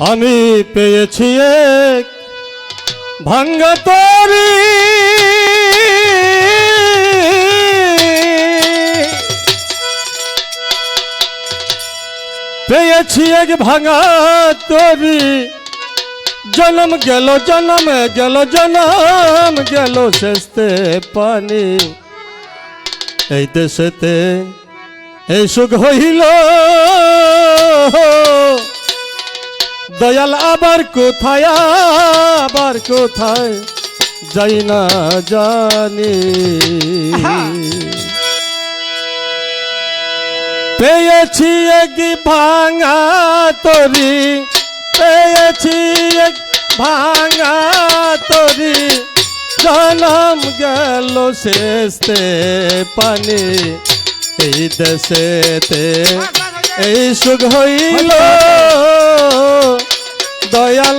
আমি পেয়েছি এক ভাঙ্গা তরি। পেয়েছি এক ভাঙা তরি। জনম গেল জনম গেল জনম গেল শেষতে পানি। এই দেশেতে এই সুখ হইল। দয়াল আবার কোথায় আবার কোথায়? যাই না জানি। পেয়েছি এক ভাঙা তরি পেয়েছি এক ভাঙা তরি। জনম গেল শেষতে পানি এই দেশেতে এই সুখ হইল। দয়াল,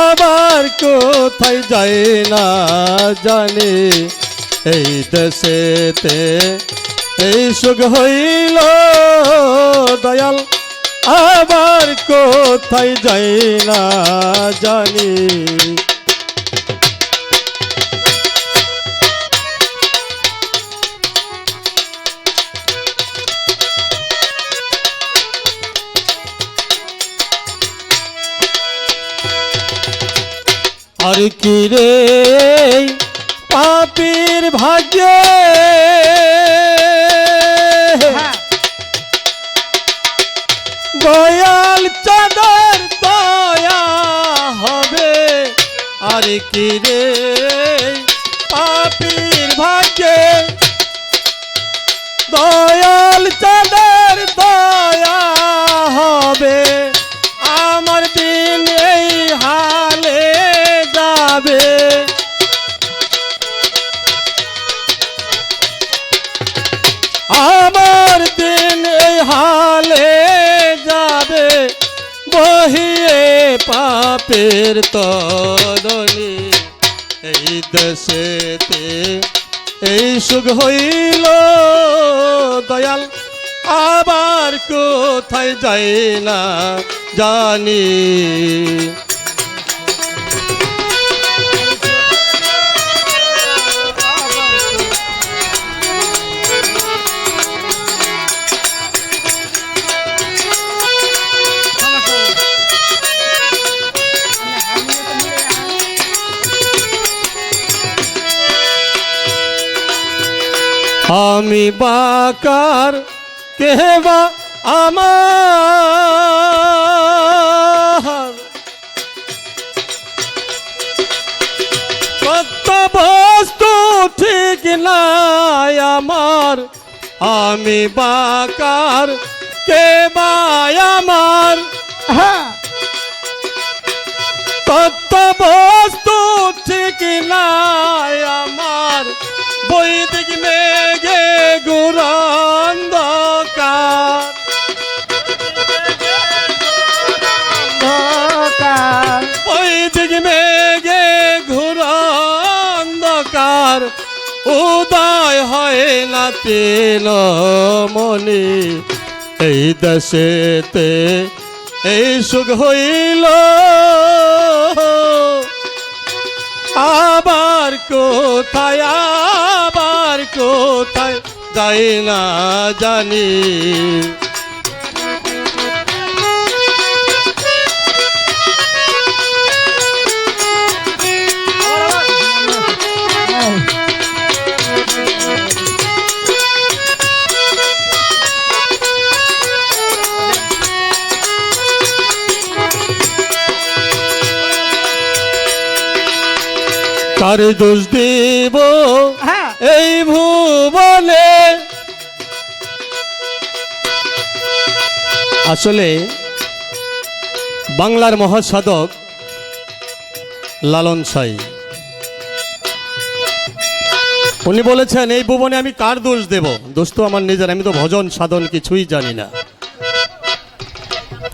আবার কোথায় যায় না জানি। এই দেশেতে এই সুখ হইল, দয়াল, আবার কোথায় যাই না জানি। আর কি রে? পাপির ভাগ্যে। হ্যাঁ। দয়াল চাঁদের দয়া হবে। আর কি রে? পাপির ভাগ্যে। দয়াল আমার দিন হালে যাবে, বহিয়ে পাপের তদলি এই দেশেতে এই সুখ হইল, দয়াল, আবার কোথায় যাই না জানি। আমি বাকার কেবা আমার কত বস্তু ঠিক নাই আমার আমি বাকার কেবা আমার হ্যাঁ তত্ত্ব বস্তু ঠিক নাই ঘুরন্দকার উদয় হয় না তিন মনি। এই দেশেতে এই সুখ হইল। আবার কোথায় আবার কোথায়, যাই না জানি। কার দোষ দেব? হ্যাঁ। এই ভুবনে। আসলে বাংলার মহাসাধক লালন সাই। উনি বলেছেন এই ভুবনে আমি কার দোষ দেব? দোষ তো আমার নিজের আমি তো ভজন সাধন কিছুই জানি না।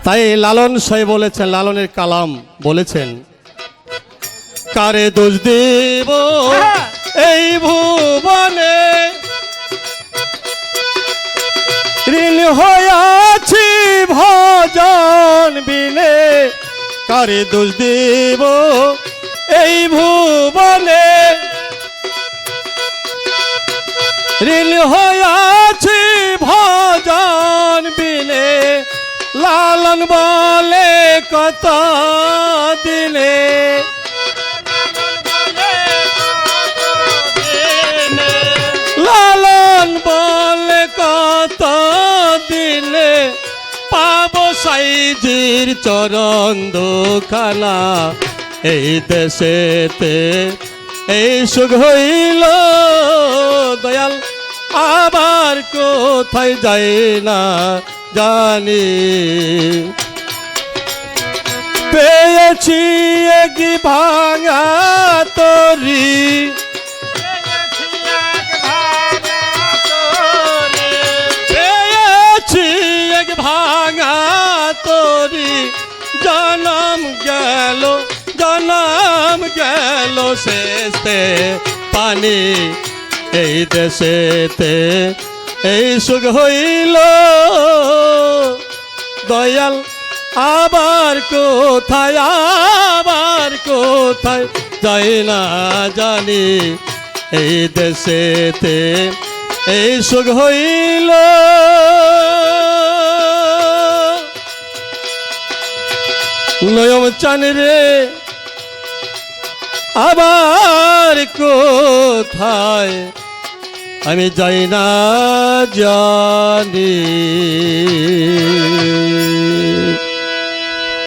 তাই লালন সাই বলেছেন লালনের কালাম বলেছেন কারে দোষ দেব? হ্যাঁ। এই ভুবনে ঋণ হয়াছি ভজন বিনে। কারে দোষ দেব? এই ভুবনে ঋণ হয়াছি ভজন বিনে। লালন বলে কত সাইজির চরণ দুখানা এই দেশেতে। এই সুখ হইল, দয়াল আবার কোথায় যাই না জানি। পেয়েছি কি ভাঙা তরি গেল, জনম গেল শেষে। পানি এই দেশেতে এই সুখ হইল। দয়াল, আবার কোথায় আবার কোথায়? যাই না জানি এই দেশেতে এই সুখ হইল। নয়ম চান রে। আবার কোথায়? আমি যাই না জানি।